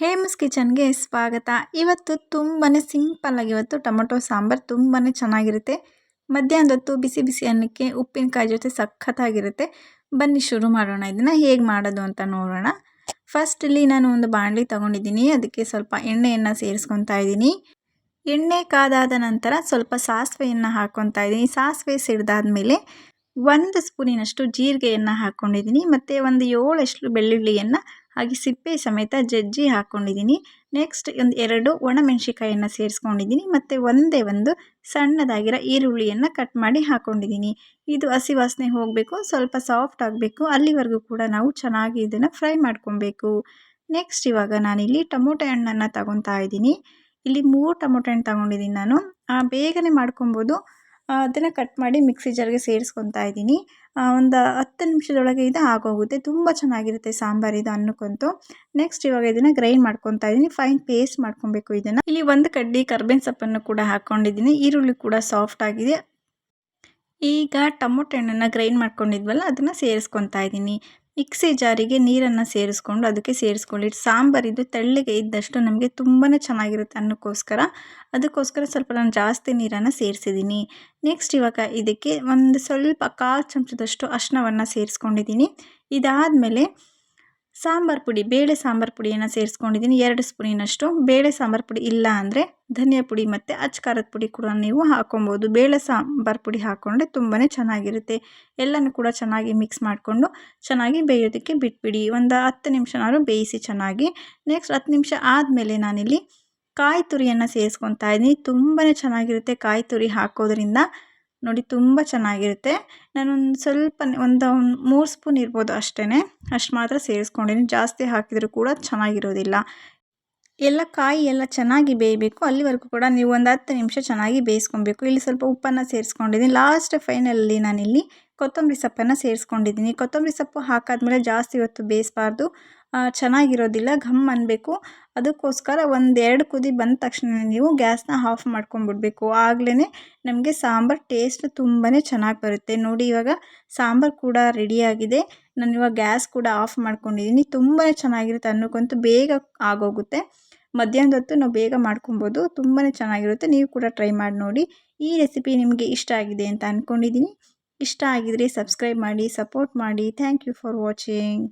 ಹೇಮಸ್ ಕಿಚನ್ಗೆ ಸ್ವಾಗತ. ಇವತ್ತು ತುಂಬಾ ಸಿಂಪಲ್ಲಾಗಿ ಇವತ್ತು ಟೊಮೊಟೊ ಸಾಂಬಾರು ತುಂಬಾ ಚೆನ್ನಾಗಿರುತ್ತೆ. ಮಧ್ಯಾಹ್ನದೊತ್ತು ಬಿಸಿ ಬಿಸಿ ಅನ್ನಕ್ಕೆ ಉಪ್ಪಿನಕಾಯಿ ಜೊತೆ ಸಖತ್ತಾಗಿರುತ್ತೆ. ಬನ್ನಿ ಶುರು ಮಾಡೋಣ. ಇದನ್ನು ಹೇಗೆ ಮಾಡೋದು ಅಂತ ನೋಡೋಣ. ಫಸ್ಟ್ ಇಲ್ಲಿ ನಾನು ಒಂದು ಬಾಣಲಿ ತೊಗೊಂಡಿದ್ದೀನಿ. ಅದಕ್ಕೆ ಸ್ವಲ್ಪ ಎಣ್ಣೆಯನ್ನು ಸೇರಿಸ್ಕೊತಾ ಇದ್ದೀನಿ. ಎಣ್ಣೆ ಕಾದಾದ ನಂತರ ಸ್ವಲ್ಪ ಸಾಸಿವೆಯನ್ನು ಹಾಕ್ಕೊತಾ ಇದ್ದೀನಿ. ಸಾಸಿವೆ ಸಿಡ್ದಾದ್ಮೇಲೆ ಒಂದು ಸ್ಪೂನಿನಷ್ಟು ಜೀರಿಗೆಯನ್ನು ಹಾಕ್ಕೊಂಡಿದ್ದೀನಿ ಮತ್ತು ಒಂದು ಏಳಷ್ಟು ಬೆಳ್ಳುಳ್ಳಿಯನ್ನು ಹಾಗೆ ಸಿಪ್ಪೆ ಸಮೇತ ಜಜ್ಜಿ ಹಾಕ್ಕೊಂಡಿದ್ದೀನಿ ನೆಕ್ಸ್ಟ್ ಒಂದು ಎರಡು ಒಣಮೆಣ್ಸಿಕಾಯನ್ನು ಸೇರಿಸ್ಕೊಂಡಿದ್ದೀನಿ. ಮತ್ತು ಒಂದೇ ಒಂದು ಸಣ್ಣದಾಗಿರೋ ಈರುಳ್ಳಿಯನ್ನು ಕಟ್ ಮಾಡಿ ಹಾಕ್ಕೊಂಡಿದ್ದೀನಿ ಇದು ಹಸಿ ವಾಸನೆ ಹೋಗಬೇಕು, ಸ್ವಲ್ಪ ಸಾಫ್ಟ್ ಆಗಬೇಕು. ಅಲ್ಲಿವರೆಗೂ ಕೂಡ ನಾವು ಚೆನ್ನಾಗಿ ಇದನ್ನು ಫ್ರೈ ಮಾಡ್ಕೊಬೇಕು. ನೆಕ್ಸ್ಟ್ ಇವಾಗ ನಾನಿಲ್ಲಿ ಟೊಮೊಟೊ ಹಣ್ಣನ್ನು ತಗೊತಾ ಇದ್ದೀನಿ. ಇಲ್ಲಿ ಮೂರು ಟೊಮೊಟೊ ಹಣ್ಣು ತಗೊಂಡಿದ್ದೀನಿ ನಾನು. ಬೇಗನೆ ಮಾಡ್ಕೊಬೋದು. ಅದನ್ನು ಕಟ್ ಮಾಡಿ ಮಿಕ್ಸಿ ಜಾರ್ಗೆ ಸೇರಿಸ್ಕೊತಾ ಇದ್ದೀನಿ. ಒಂದು ಹತ್ತು ನಿಮಿಷದೊಳಗೆ ಇದು ಆಗೋಗುತ್ತೆ. ತುಂಬ ಚೆನ್ನಾಗಿರುತ್ತೆ ಸಾಂಬಾರು ಇದು ಅನ್ನಕ್ಕಂತೂ. ನೆಕ್ಸ್ಟ್ ಇವಾಗ ಇದನ್ನು ಗ್ರೈಂಡ್ ಮಾಡ್ಕೊತಾ ಇದ್ದೀನಿ ಫೈನ್ ಪೇಸ್ಟ್ ಮಾಡ್ಕೊಬೇಕು ಇದನ್ನು. ಇಲ್ಲಿ ಒಂದು ಕಡ್ಡಿ ಕರ್ಬೇನ್ ಸೊಪ್ಪನ್ನು ಕೂಡ ಹಾಕ್ಕೊಂಡಿದ್ದೀನಿ ಈರುಳ್ಳಿ ಕೂಡ ಸಾಫ್ಟ್ ಆಗಿದೆ. ಈಗ ಟೊಮೊಟೊ ಹಣ್ಣನ್ನು ಗ್ರೈಂಡ್ ಮಾಡ್ಕೊಂಡಿದ್ವಲ್ಲ, ಅದನ್ನು ಸೇರಿಸ್ಕೊತಾ ಇದ್ದೀನಿ ಮಿಕ್ಸಿ ಜಾರಿಗೆ ನೀರನ್ನು ಸೇರಿಸ್ಕೊಂಡು ಅದಕ್ಕೆ ಸೇರಿಸ್ಕೊಳ್ಳಿ. ಸಾಂಬಾರಿದ್ದು ತೆಳ್ಳಗೆ ಇದ್ದಷ್ಟು ನಮಗೆ ತುಂಬಾ ಚೆನ್ನಾಗಿರುತ್ತೆ ಅನ್ನೋಕ್ಕೋಸ್ಕರ. ಅದಕ್ಕೋಸ್ಕರ ಸ್ವಲ್ಪ ನಾನು ಜಾಸ್ತಿ ನೀರನ್ನು ಸೇರಿಸಿದ್ದೀನಿ. ನೆಕ್ಸ್ಟ್ ಇವಾಗ ಇದಕ್ಕೆ ಒಂದು ಸ್ವಲ್ಪ ಕಾಲು ಚಮಚದಷ್ಟು ಅರ್ಶಿನವನ್ನು ಸೇರಿಸ್ಕೊಂಡಿದ್ದೀನಿ. ಇದಾದಮೇಲೆ ಸಾಂಬಾರು ಪುಡಿ, ಬೇಳೆ ಸಾಂಬಾರು ಪುಡಿಯನ್ನು ಸೇರಿಸ್ಕೊಂಡಿದ್ದೀನಿ. ಎರಡು ಸ್ಪೂನಿನಷ್ಟು ಬೇಳೆ ಸಾಂಬಾರು ಪುಡಿ ಇಲ್ಲ ಅಂದರೆ ಧನಿಯಾ ಪುಡಿ ಮತ್ತು ಅಚ್ಚ ಖಾರದ ಪುಡಿ ಕೂಡ ನೀವು ಹಾಕ್ಕೊಬೋದು ಬೇಳೆ ಸಾಂಬಾರು ಪುಡಿ ಹಾಕ್ಕೊಂಡ್ರೆ ತುಂಬಾ ಚೆನ್ನಾಗಿರುತ್ತೆ. ಎಲ್ಲನೂ ಕೂಡ ಚೆನ್ನಾಗಿ ಮಿಕ್ಸ್ ಮಾಡಿಕೊಂಡು ಚೆನ್ನಾಗಿ ಬೇಯೋದಕ್ಕೆ ಬಿಟ್ಬಿಡಿ. ಒಂದು ಹತ್ತು ನಿಮಿಷನಾದ್ರೂ ಬೇಯಿಸಿ ಚೆನ್ನಾಗಿ. ನೆಕ್ಸ್ಟ್ ಹತ್ತು ನಿಮಿಷ ಆದಮೇಲೆ ನಾನಿಲ್ಲಿ ಕಾಯಿ ತುರಿಯನ್ನು ಸೇರಿಸ್ಕೊತಾ ಇದ್ದೀನಿ. ತುಂಬಾ ಚೆನ್ನಾಗಿರುತ್ತೆ ಕಾಯಿ ತುರಿ ಹಾಕೋದ್ರಿಂದ. ನೋಡಿ ತುಂಬ ಚೆನ್ನಾಗಿರುತ್ತೆ. ನಾನೊಂದು ಸ್ವಲ್ಪ ಒಂದು ಮೂರು ಸ್ಪೂನ್ ಇರ್ಬೋದು ಅಷ್ಟೇ ಅಷ್ಟು ಮಾತ್ರ ಸೇರಿಸ್ಕೊಂಡಿನಿ. ಜಾಸ್ತಿ ಹಾಕಿದರೂ ಕೂಡ ಚೆನ್ನಾಗಿರೋದಿಲ್ಲ. ಎಲ್ಲ ಕಾಯಿ ಎಲ್ಲ ಚೆನ್ನಾಗಿ ಬೇಯಬೇಕು. ಅಲ್ಲಿವರೆಗೂ ಕೂಡ ನೀವು ಒಂದು ಹತ್ತು ನಿಮಿಷ ಚೆನ್ನಾಗಿ ಬೇಯಿಸ್ಕೊಬೇಕು. ಇಲ್ಲಿ ಸ್ವಲ್ಪ ಉಪ್ಪನ್ನು ಸೇರಿಸ್ಕೊಂಡಿದ್ದೀನಿ ಲಾಸ್ಟ್ ಫೈನಲಲ್ಲಿ ನಾನಿಲ್ಲಿ ಕೊತ್ತಂಬರಿ ಸೊಪ್ಪನ್ನು ಸೇರಿಸ್ಕೊಂಡಿದ್ದೀನಿ ಕೊತ್ತಂಬರಿ ಸೊಪ್ಪು ಹಾಕಾದ್ಮೇಲೆ ಜಾಸ್ತಿ ಹೊತ್ತು ಬೇಯಿಸಬಾರ್ದು. ಚೆನ್ನಾಗಿರೋದಿಲ್ಲ, ಘಮ್ ಅನ್ನಬೇಕು ಅದಕ್ಕೋಸ್ಕರ ಒಂದೆರಡು ಕುದಿ ಬಂದ ತಕ್ಷಣ ನೀವು ಗ್ಯಾಸ್ನ ಆಫ್ ಮಾಡ್ಕೊಂಡ್ಬಿಡ್ಬೇಕು ಆಗಲೇ ನಮಗೆ ಸಾಂಬಾರು ಟೇಸ್ಟ್ ತುಂಬಾ ಚೆನ್ನಾಗಿ ಬರುತ್ತೆ. ನೋಡಿ ಇವಾಗ ಸಾಂಬಾರು ಕೂಡ ರೆಡಿಯಾಗಿದೆ. ನಾನು ಇವಾಗ ಗ್ಯಾಸ್ ಕೂಡ ಆಫ್ ಮಾಡ್ಕೊಂಡಿದ್ದೀನಿ ತುಂಬಾ ಚೆನ್ನಾಗಿರುತ್ತೆ ಅನ್ನೋಕ್ಕಂತೂ ಬೇಗ ಆಗೋಗುತ್ತೆ. ಮಧ್ಯಾಹ್ನದ ಹೊತ್ತು ನಾವು ಬೇಗ ಮಾಡ್ಕೊಬೋದು. ತುಂಬಾ ಚೆನ್ನಾಗಿರುತ್ತೆ. ನೀವು ಕೂಡ ಟ್ರೈ ಮಾಡಿ ನೋಡಿ. ಈ ರೆಸಿಪಿ ನಿಮಗೆ ಇಷ್ಟ ಆಗಿದೆ ಅಂತ ಅಂದ್ಕೊಂಡಿದ್ದೀನಿ ಇಷ್ಟ ಆಗಿದರೆ ಸಬ್ಸ್ಕ್ರೈಬ್ ಮಾಡಿ, ಸಪೋರ್ಟ್ ಮಾಡಿ. Thank you for watching.